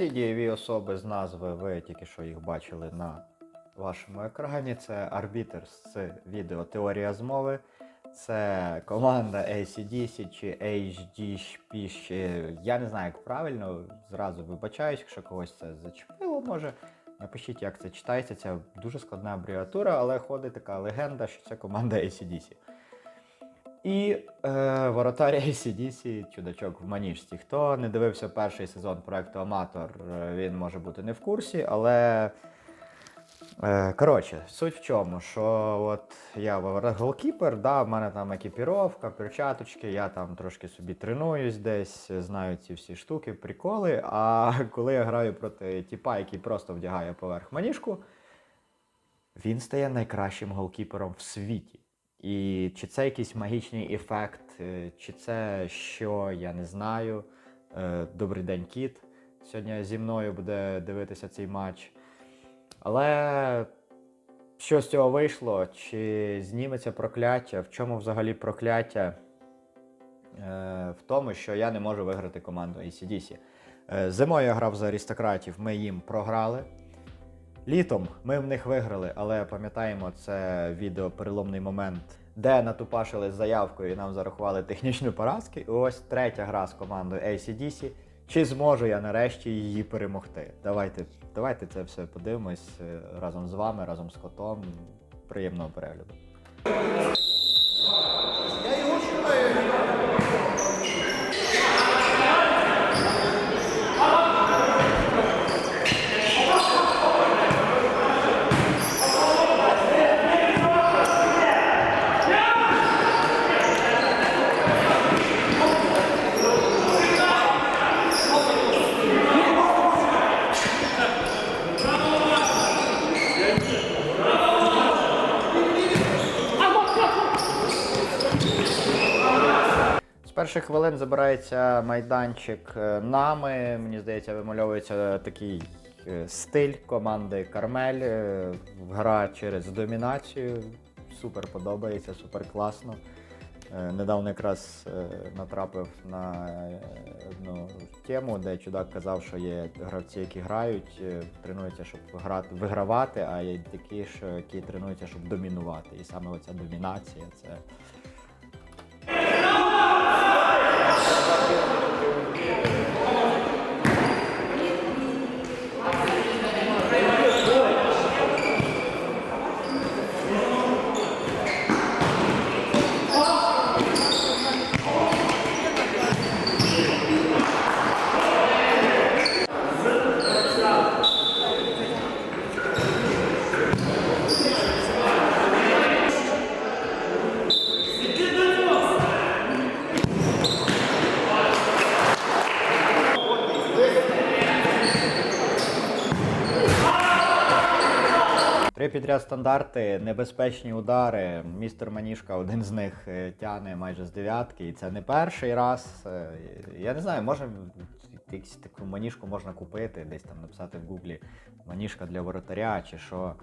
Всі дієві особи з назви, ви тільки що їх бачили на вашому екрані. Це арбітр з відео Теорія змови. Це команда ACDC чи HDP. Я не знаю, як правильно. Зразу вибачаюсь, якщо когось це зачепило, може. Напишіть, як це читається. Це дуже складна абревіатура, але ходить така легенда, що це команда ACDC. І е, воротар ACDC, чудачок в маніжці. Хто не дивився перший сезон проекту Аматор, е, він може бути не в курсі, але. Е, коротше, суть в чому, що от я голкіпер, да, в мене там екіпіровка, перчаточки, я там трошки собі тренуюсь десь, знаю ці всі штуки, приколи. А коли я граю проти тіпа, який просто вдягає поверх маніжку, він стає найкращим голкіпером в світі. І чи це якийсь магічний ефект, е, чи це що, я не знаю. Е, Добрий день, кіт. Сьогодні зі мною буде дивитися цей матч. Але що з цього вийшло? Чи зніметься прокляття? В чому взагалі прокляття? Е, В тому, що я не можу виграти команду ACDC. Зимою я грав за аристократів, ми їм програли. Літом ми в них виграли, але пам'ятаємо, це відео переломний момент, де натупашили з заявкою і нам зарахували технічну поразки. І ось третя гра з командою ACDC. Чи зможу я нарешті її перемогти? Давайте, давайте це все подивимось е, разом з вами, разом з котом. Приємного перегляду. Перших хвилин забирається майданчик е, нами. Мені здається, вимальовується такий е, стиль команди Кармель. е, Гра через домінацію. Супер подобається, супер класно. Недавно якраз натрапив на одну тему, де чудак казав, що є гравці, які грають, тренуються, щоб грати, вигравати, а є такі, що які тренуються, щоб домінувати. І саме оця домінація це. Три підряд стандарти, небезпечні удари. Містер Манішка один з них е, тяне майже з дев'ятки, і це не перший раз. Е, Я не знаю, може якусь таку маніжку можна купити, десь там написати в гуглі маніжка для воротаря чи що.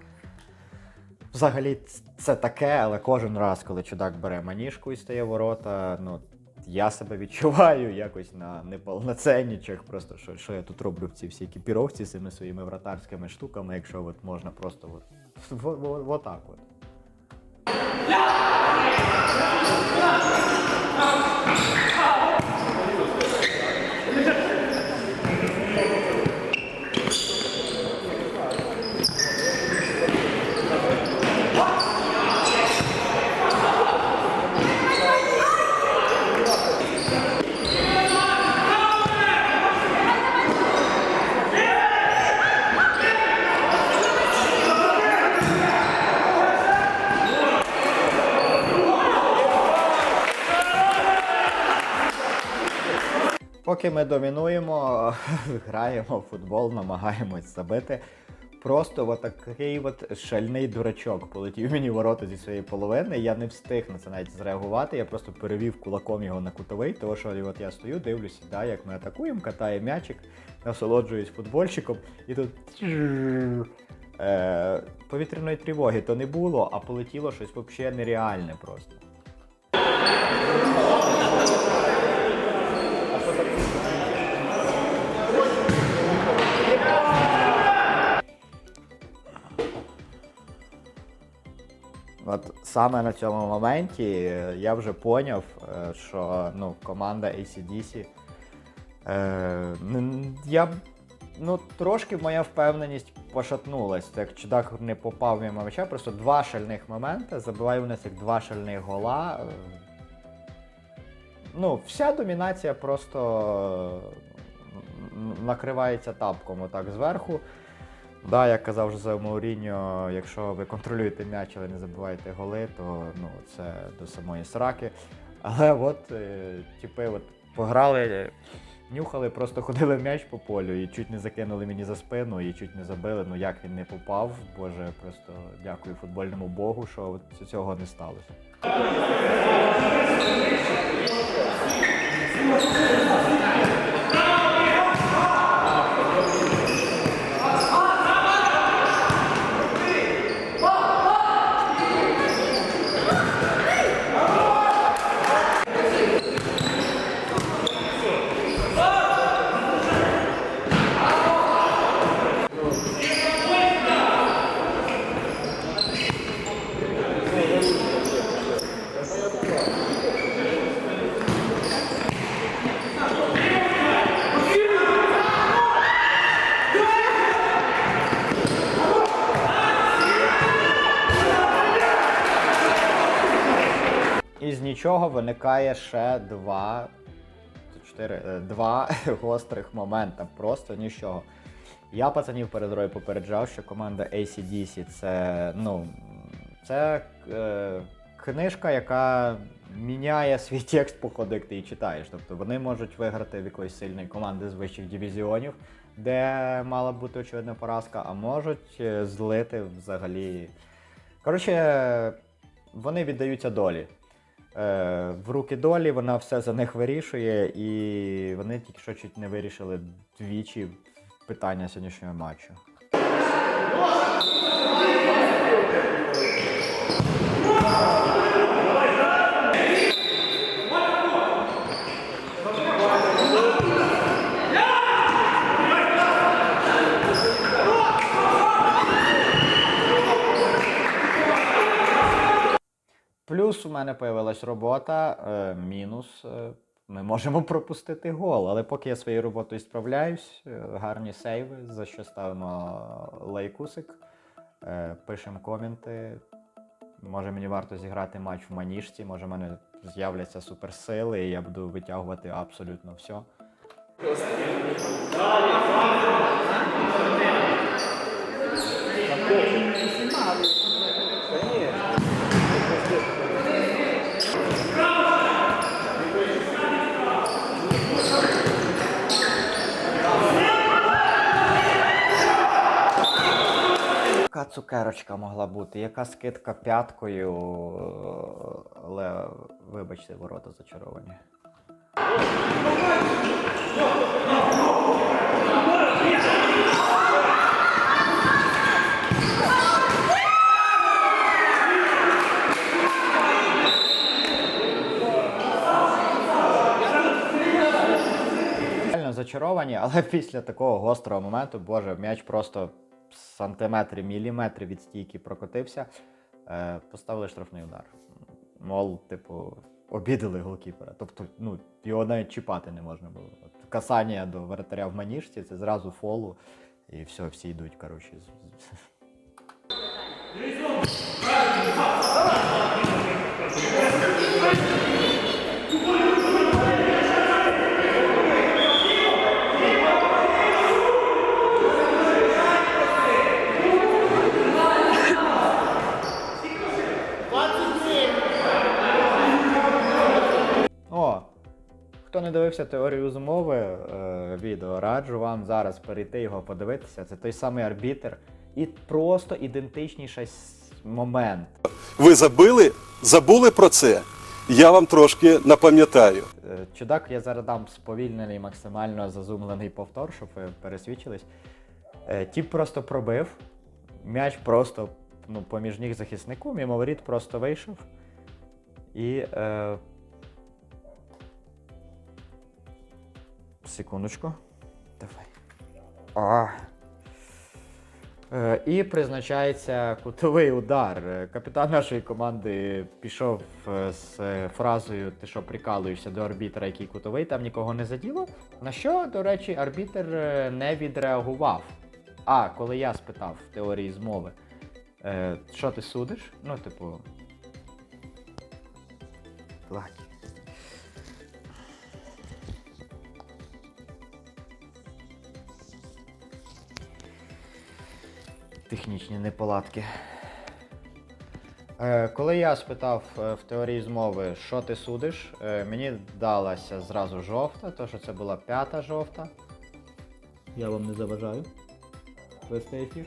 Взагалі це таке, але кожен раз, коли чудак бере маніжку і стає ворота, ну я себе відчуваю якось на неповноценнічах. Просто що, що я тут роблю в цій всій екіпіровці з цими своїми вратарськими штуками, якщо от можна просто от, в, в, в, отак от. Поки ми домінуємо, граємо в футбол, намагаємось забити. Просто от такий от шальний дурачок полетів мені ворота зі своєї половини. Я не встиг на це навіть зреагувати. Я просто перевів кулаком його на кутовий, тому що от я стою, дивлюся, да, як ми атакуємо, катає м'ячик, насолоджуюсь футбольчиком, і тут. Е, повітряної тривоги то не було, а полетіло щось взагалі нереальне просто. Саме на цьому моменті е, я вже поняв, е, що ну, команда ACDC. Е, я ну, трошки моя впевненість пошатнулась. Як чудак не попав мимо м'яча, просто два шальних моменти. Забиваю в них як два шальних гола. Е, Ну, вся домінація просто накривається тапком отак зверху. Да, як казав Жозе Мауріньо, якщо ви контролюєте м'яч, але не забиваєте голи, то ну, це до самої сраки. Але от е, типи от пограли, нюхали, просто ходили в м'яч по полю і чуть не закинули мені за спину, і чуть не забили. Ну як він не попав, Боже, просто дякую футбольному Богу, що от цього не сталося. Із нічого виникає ще два. Чотири, е, два гострих момента. Просто нічого. Я пацанів перед грою попереджав, що команда ACDC це, ну, це е, книжка, яка міняє свій текст по ходу, як ти її читаєш. Тобто вони можуть виграти в якоїсь сильної команди з вищих дивізіонів, де мала бути очевидна поразка, а можуть е, злити взагалі. Коротше, вони віддаються долі. Е, в руки долі, вона все за них вирішує, і вони тільки що чуть не вирішили двічі питання сьогоднішнього матчу. Плюс у мене появилась робота, е, мінус. е, Ми можемо пропустити гол, але поки я своєю роботою справляюсь, е, гарні сейви, за що ставимо лайкусик, пишемо коменти. Може мені варто зіграти матч в маніжці, може в мене з'являться суперсили, і я буду витягувати абсолютно все. Яка цукерочка могла бути? Яка скидка п'яткою? е, Але вибачте, ворота зачаровані. Зачаровані, але після такого гострого моменту, боже, м'яч просто сантиметри, міліметри від стійки прокотився. Е, поставили штрафний удар. Мол, типу, обідали голкіпера. Тобто, ну, його навіть чіпати не можна було. От, касання до вратаря в маніжці, це зразу фолу, і все, всі йдуть, коротше. з- з- О, хто не дивився теорію змови е, відео, раджу вам зараз перейти його подивитися. Це той самий арбітр. І просто ідентичніший момент. Ви забили, забули про це? Я вам трошки напам'ятаю. Е, Чудак, я зараз дам сповільнений, максимально зазумлений повтор, щоб ви пересвідчились. Е, Тіп просто пробив, м'яч просто ну, поміж ніг захиснику, мимо воріт просто вийшов. І е, секундочку. Давай. А. Е, І призначається кутовий удар. Е, Капітан нашої команди пішов е, з фразою Ти що прикалуєшся до арбітра, який кутовий, там нікого не заділо. На що, до речі, арбітр не відреагував. А коли я спитав в теорії змови, що ти судиш? Ну, типу. Ладно. Технічні неполадки. Е, коли я спитав е, в теорії змови, що ти судиш, е, мені далася зразу жовта, то що це була п'ята жовта. Я вам не заважаю. Вести ефір.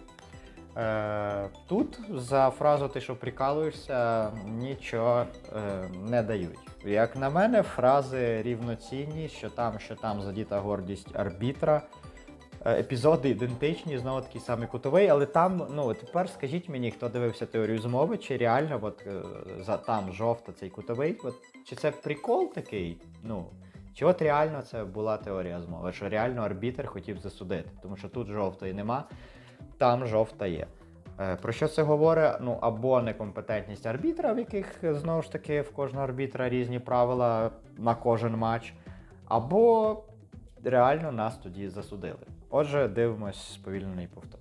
Тут за фразу ти що прикалуєшся, нічого не дають. Як на мене, фрази рівноцінні, що там, що там задіта гордість арбітра. Е, Епізоди ідентичні, знову такий самий кутовий, але там, ну тепер скажіть мені, хто дивився теорію змови, чи реально от, е, за там жовта цей кутовий, от, чи це прикол такий? Ну, чи от реально це була теорія змови, що реально арбітр хотів засудити, тому що тут жовтої нема, там жовта є. Е, Про що це говорить? Ну, або некомпетентність арбітра, в яких знову ж таки в кожного арбітра різні правила на кожен матч, або реально нас тоді засудили. Отже, дивимось сповільнений повтор.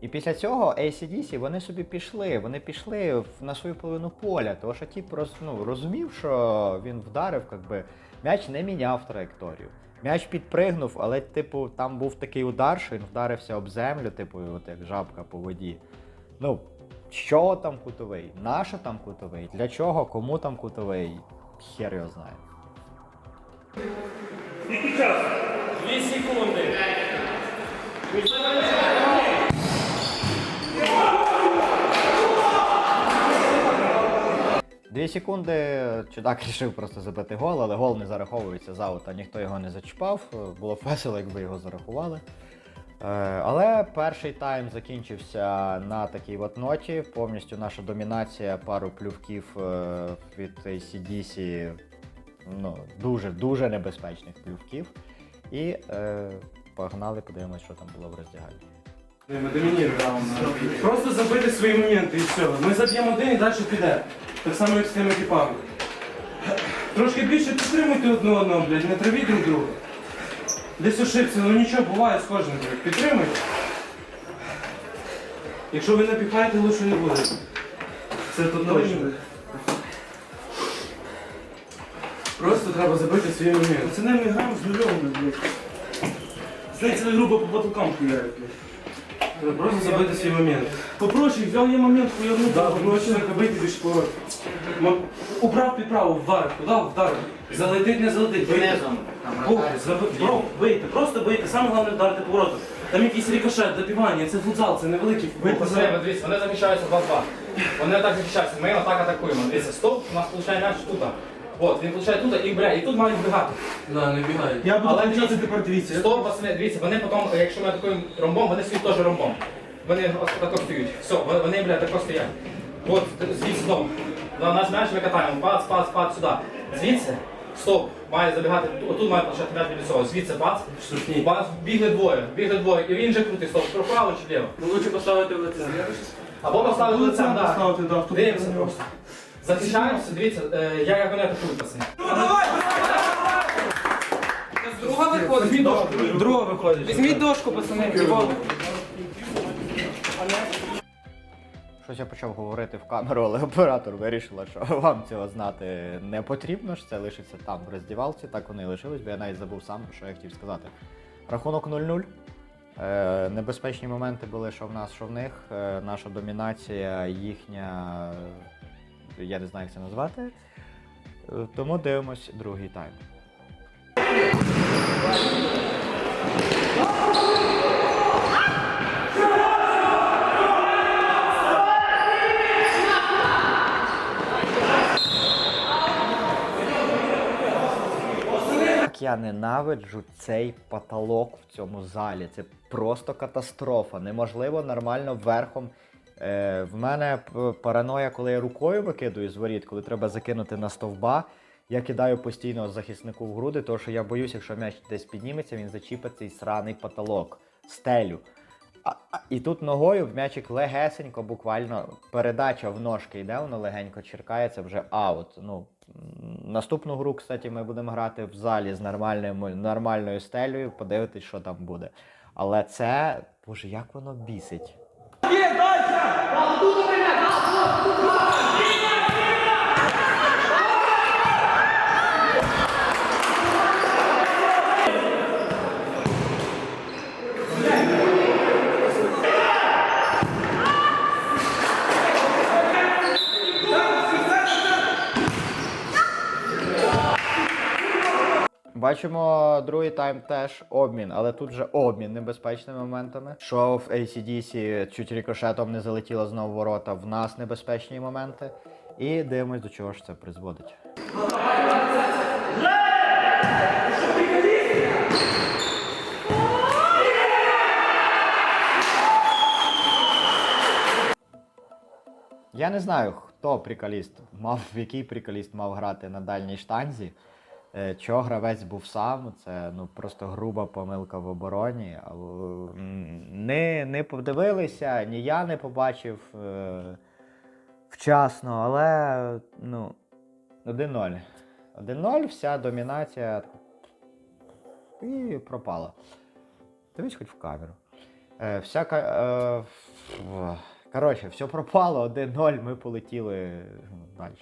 І після цього ACDC вони собі пішли. Вони пішли на свою половину поля, тому що ті просто ну, розумів, що він вдарив, якби м'яч не міняв траєкторію. М'яч підпригнув, але, типу, там був такий удар, що він вдарився об землю, типу, от як жабка по воді. Ну, що там кутовий? Нащо там кутовий? Для чого? Кому там кутовий? Хер його знає. Дві секунди. Дві секунди чудак рішив просто забити гол, але гол не зараховується за аута, ніхто його не зачіпав. Було б весело, якби його зарахували. Е, Але перший тайм закінчився на такій от ноті. Повністю наша домінація, пару плювків е, від ACDC, ну, дуже-дуже небезпечних плювків. І е, погнали, подивимось, що там було в роздягальні. Ми домініруємо. Просто забити свої моменти і все. Ми заб'ємо один і далі піде. Так само, як з тими типами. Трошки більше підтримуйте одне одного, блядь, не травіть друг друга. Десь ошибся, ну нічого буває з кожним. блядь. Підтримуйте. Якщо ви напіхаєте, лучше не буде. Це то точно. Просто треба забити свій момент. Пацани, ми граємо з нульовими, блядь. Знаєте, це грубо по батлкам хуярить, блядь. Просто забити свій момент. Попроще, взяв я момент хуярнув. Да, проще бити більше поворот. Управ підправу, вдарив, туди вдарив. Залетить, не залетить. Винизом. Бро, бийте, просто бийте. Саме головне вдарити поворотом. Там якийсь рикошет, добивання, це футзал, це невеликий футбол. Пацани, дивіться, вони захищаються 2-2. Вони отак захищаються, ми отак атакуємо. Дивіться, стоп, у нас виходить м'яч тут. От, він виходить тут і бля, і тут мають бігати. Да, не бігають. Я буду Але кричати дивіться, тепер, дивіться. Стоп, пацани, дивіться, вони потім, якщо ми атакуємо ромбом, вони стоять теж ромбом. Вони отако стоять. Все, вони- вони, бля, тако стоять. От, звідси знову. На наш м'яч ми катаємо. Пац, пац, пац, сюди. Звідси, стоп, має забігати, отут має почати м'яч біля цього. Звідси, пац. Штрафні. Пац, бігли двоє, бігли двоє. І він же крутий, стоп, вправо чи вліво. Ну лучше поставити в лице. Або поставити лицем, да, Дивимося просто. Захищаємося, дивіться, е, я як вони атакують, пацани. Друга виходить. Дошку. Друга виходить. Візьміть дошку, пацани. Іван. Щось я почав говорити в камеру, але оператор вирішила, що вам цього знати не потрібно, що це лишиться там в роздівалці. Так вони і лишились, бо я навіть забув сам, що я хотів сказати. Рахунок 0-0. Е, небезпечні моменти були, що в нас, що в них. Е, наша домінація, їхня. Я не знаю, як це назвати. Е, тому дивимось другий тайм. Я ненавиджу цей потолок в цьому залі. Це просто катастрофа. Неможливо нормально верхом. Е, в мене параноя, коли я рукою викидую з воріт, коли треба закинути на стовба. Я кидаю постійно захиснику в груди, тому що я боюсь, якщо м'яч десь підніметься, він зачіпить цей сраний потолок, стелю. А, а, і тут ногою в м'ячик легесенько, буквально передача в ножки йде, воно легенько черкається, вже аут. Ну, наступну гру, кстати, ми будемо грати в залі з нормальною, нормальною стелею, подивитись, що там буде. Але це, боже, як воно бісить. 叶再添，广东的妹妹，大哥哥。Бачимо другий тайм теж обмін, але тут же обмін небезпечними моментами. Що в ACDC чуть рикошетом не залетіло знову ворота, в нас небезпечні моменти. І дивимось, до чого ж це призводить. Я не знаю, хто приколіст мав, який приколіст мав грати на дальній штанзі. Е, Чого гравець був сам, це ну просто груба помилка в обороні. Не, не подивилися, ні я не побачив е, вчасно, але ну, 1-0. 1-0, вся домінація і пропала. Дивись хоч в камеру. Е, вся, ка- е, коротше, все пропало, 1-0, ми полетіли далі.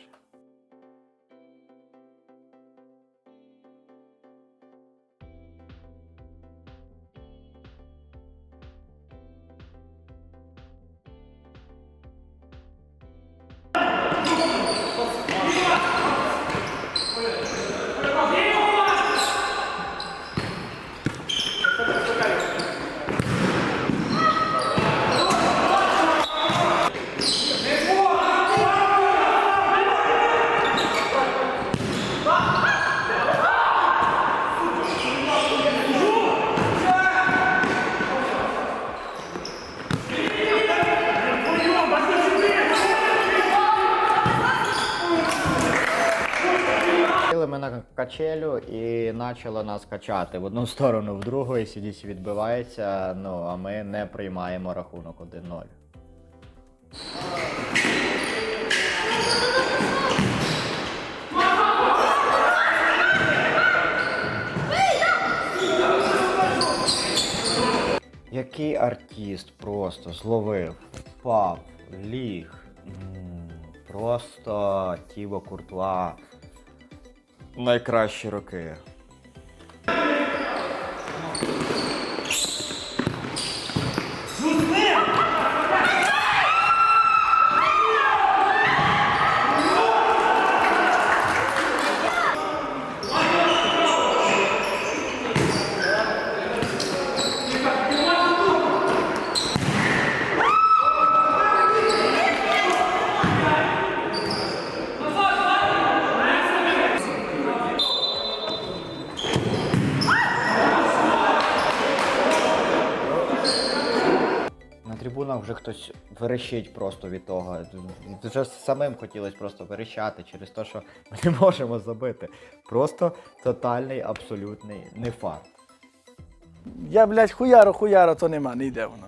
Качелю і почало нас качати в одну сторону, в другу, і CDC відбивається, ну а ми не приймаємо рахунок 1-0. Який артист просто зловив, впав, ліг. Просто Тібо Куртуа. Найкращі роки. На трибунах вже хтось верещить просто від того. Вже самим хотілося просто верещати через те, що ми не можемо забити. Просто тотальний, абсолютний нефарт. Я, блядь, хуяро, хуяро, то нема, не йде воно.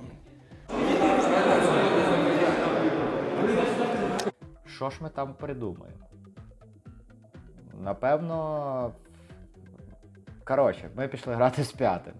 Що ж ми там придумаємо? Напевно. Коротше, ми пішли грати з п'ятим.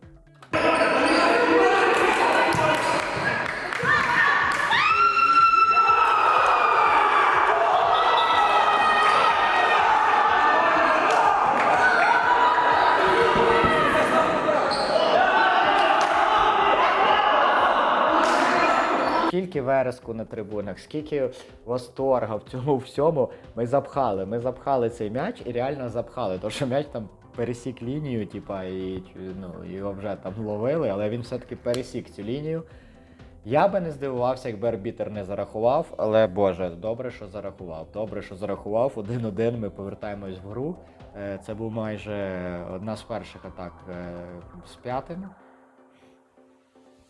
Скільки вереску на трибунах, скільки восторга в цьому всьому ми запхали. Ми запхали цей м'яч і реально запхали. Тому що м'яч там пересік лінію, типа, і ну, його вже там ловили, але він все-таки пересік цю лінію. Я би не здивувався, якби арбітер не зарахував, але Боже, добре, що зарахував. Добре, що зарахував. Один-один. Ми повертаємось в гру. Е, Це був майже одна з перших атак е, з п'ятим.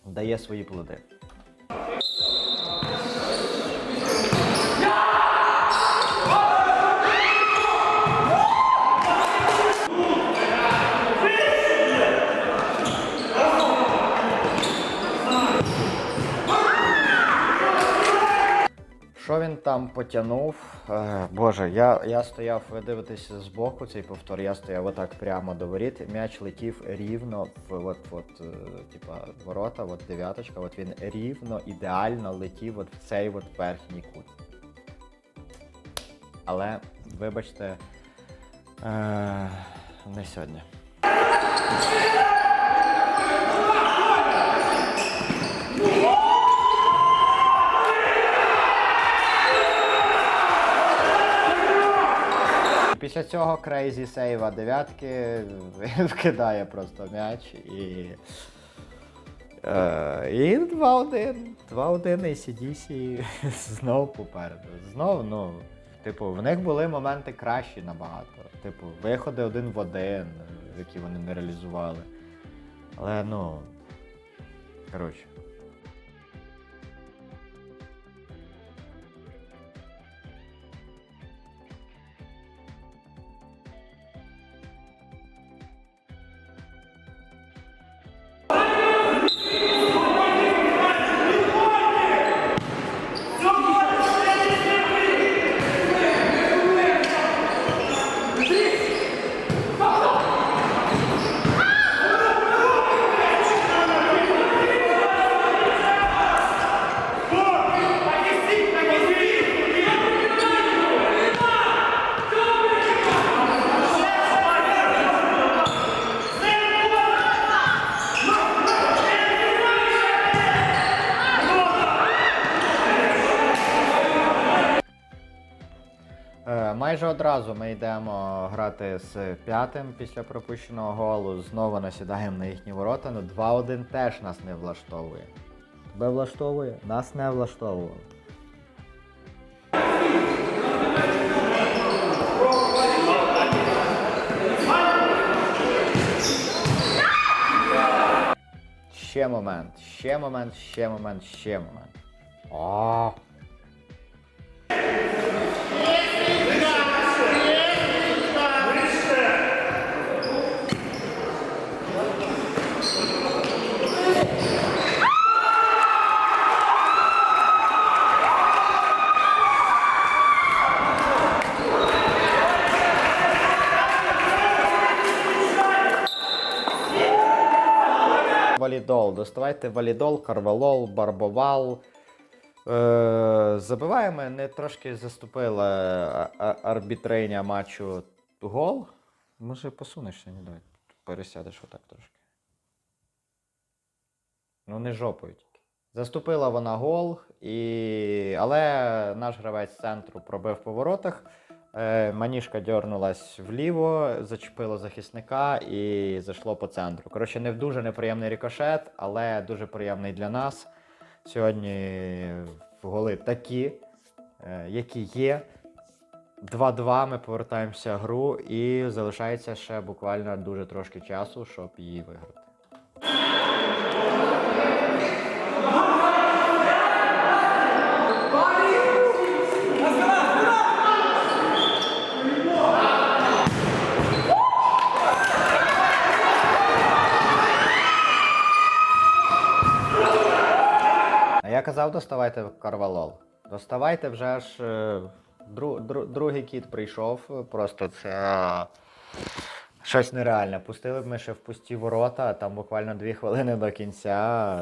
Дає свої плоди. Що він там потягнув? Е, Боже, я, я стояв, ви дивитеся збоку цей повтор, я стояв отак прямо до воріт. М'яч летів рівно в от, от, е, типа, ворота, от дев'яточка, от він рівно, ідеально летів от в цей от верхній кут. Але, вибачте, е, не сьогодні. Після цього крейзі сейва дев'ятки вкидає просто м'яч і. Е, і 2-1. 2-1 ACDC знов попереду. Знов, ну, типу, в них були моменти кращі набагато. Типу, виходи один в один, які вони не реалізували. Але ну. Коротше. Одразу ми йдемо грати з п'ятим після пропущеного голу. Знову насідаємо на їхні ворота. Ну 2-1 теж нас не влаштовує. Тебе влаштовує? Нас не влаштовувало. Ще момент, ще момент, ще момент, ще момент. О! Валідол. Доставайте валідол, карвалол, барбовал. Е, забиваємо, не трошки заступила а- а- матчу гол. Може посунешся, не давай. Пересядеш отак трошки. Ну, не жопою тільки. Заступила вона гол, і... але наш гравець центру пробив по воротах. Е, Маніжка дьорнулась вліво, зачепило захисника і зайшло по центру. Коротше, не дуже неприємний рикошет, але дуже приємний для нас. Сьогодні голи такі, е, які є. 2-2 ми повертаємося в гру і залишається ще буквально дуже трошки часу, щоб її виграти. Я казав, доставайте карвалол. Доставайте вже ж. е, Дру, дру, другий кіт прийшов. Просто це щось нереальне. Пустили б ми ще в пусті ворота, там буквально дві хвилини до кінця.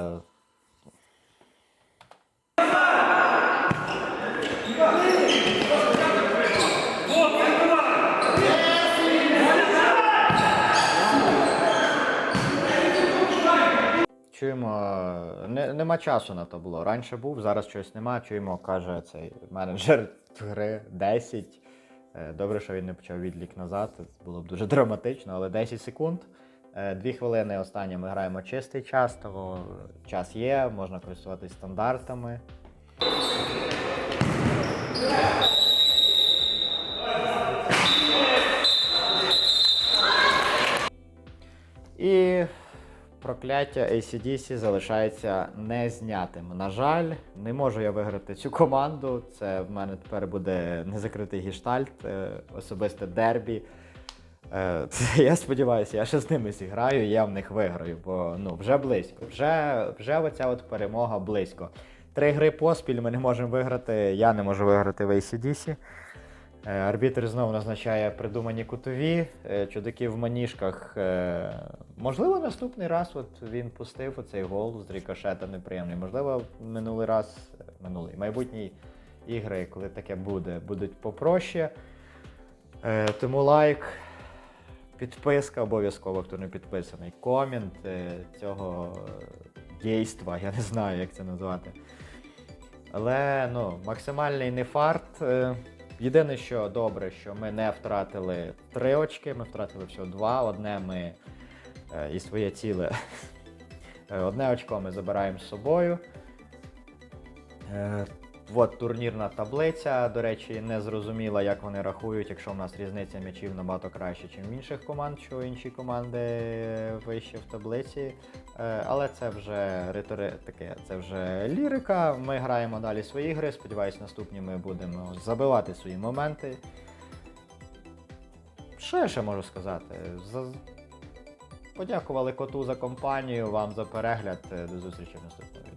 Чуємо, е, не, нема часу на то було. Раніше був, зараз щось нема. Чуємо, каже цей менеджер гри 10. Е, Добре, що він не почав відлік назад. Це було б дуже драматично, але 10 секунд. Е, Дві хвилини останні ми граємо чистий час, того час є, можна користуватись стандартами. Прокляття ACDC залишається незнятим. На жаль, не можу я виграти цю команду. Це в мене тепер буде незакритий гіштальт, е, особисте дербі. Е, це, я сподіваюся, я ще з ними зіграю, я в них виграю, бо ну, вже близько. Вже, вже оця от перемога близько. Три гри поспіль ми не можемо виграти. Я не можу виграти в ACDC. Е, Арбітр знову назначає придумані кутові, е, чудаки в маніжках. е, Можливо, наступний раз от він пустив оцей гол з рікошета неприємний. Можливо, минулий раз, минулий, майбутні ігри, коли таке буде, будуть попроще. Тому лайк, підписка обов'язково, хто не підписаний, комент цього дійства, я не знаю, як це назвати. Але ну, максимальний не фарт. Е, Єдине, що добре, що ми не втратили три очки, ми втратили всього два. Одне ми е, і своє ціле. Е, Одне очко ми забираємо з собою. Е, От турнірна таблиця. До речі, не зрозуміла, як вони рахують, якщо в нас різниця м'ячів набагато краще, ніж в інших команд, що інші команди вище в таблиці. Е, Але це вже ритори... таке, це вже лірика. Ми граємо далі свої гри. Сподіваюсь, наступні ми будемо забивати свої моменти. Що я ще можу сказати? За... Подякували коту за компанію, вам за перегляд. До зустрічі в наступному.